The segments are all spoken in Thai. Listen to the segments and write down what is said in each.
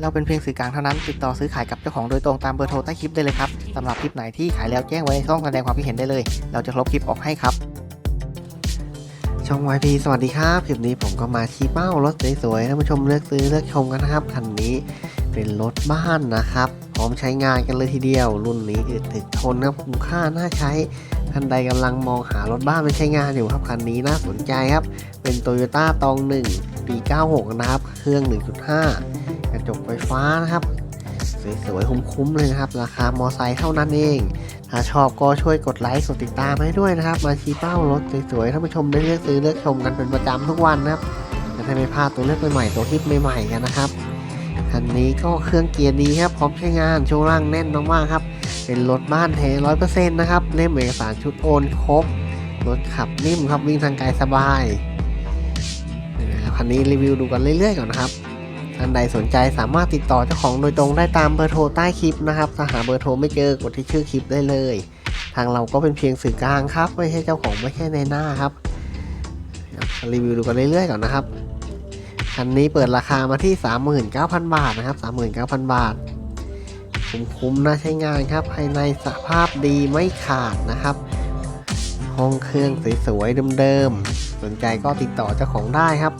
เราเป็นเพียงสื่อกลางเท่านั้น ติดต่อซื้อขายกับเจ้าของโดยตรงตามเบอร์โทรใต้คลิปได้เลยครับสำหรับคลิปไหนที่ขายแล้วแจ้งไว้ในช่องแสดงความคิดเห็นได้เลย เราจะลบคลิปออกให้ครับ ช่อง YP สวัสดีครับคลิปนี้ผมก็มาชี้เป้ารถสวยๆท่านผู้ชมเลือกซื้อเลือกชมกันนะครับคันนี้เป็นรถบ้านนะครับ พร้อมใช้งานกันเลยทีเดียว รุ่นนี้อึดถึกทนนะครับคุ้มค่าน่าใช้ท่านใดกำลังมองหารถบ้านไปใช้งานอยู่ครับคันนี้น่าสนใจครับ เป็นโตโยต้าตอง1ปี 96 นะครับ เครื่อง 1.5 กระจกไฟฟ้านะครับ สวยๆ คุ้มๆ เลยนะครับ ราคามอไซค์เท่านั้นเอง ถ้าชอบก็ช่วยกดไลค์กดติดตามให้ด้วยนะครับ มาชี้เป้ารถสวยๆท่านผู้ชมได้เลือกซื้อเลือกชมกันเป็นประจำทุกวันนะครับจะได้ไม่พลาดตัวเลือกใหม่ๆตัวคลิปใหม่ๆกันนะครับ คันนี้ก็เครื่องเกียร์ดีครับพร้อมใช้งานช่วงล่างแน่นมากๆครับ เป็นรถบ้านแท้ร้อยเปอร์เซ็นต์นะครับเล่มเอกสารชุดโอนครบรถขับนิ่มครับวิ่งทางไกลสบายคันนี้รีวิวดูกันเรื่อยๆก่อนนะครับท่านใดสนใจสามารถติดต่อเจ้าของโดยตรงได้ตามเบอร์โทรใต้คลิปนะครับถ้าหาเบอร์โทรไม่เจอกดที่ชื่อคลิปได้เลย ทางเราก็เป็นเพียงสื่อกลางครับ ไม่ใช่เจ้าของไม่ใช่ในหน้าครับรีวิวดูกันเรื่อยๆก่อนนะครับ คันนี้เปิดราคามาที่ 39,000 บาทนะครับ 39,000 บาท คุ้มๆนะใช้งานครับ ภายในสภาพดีไม่ขาดนะครับ ห้องเครื่องสวยๆเดิมๆ สนใจก็ติดต่อเจ้าของได้ครับ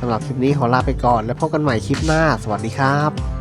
สำหรับคลิปนี้ขอลาไปก่อน แล้วพบกันใหม่คลิปหน้า สวัสดีครับ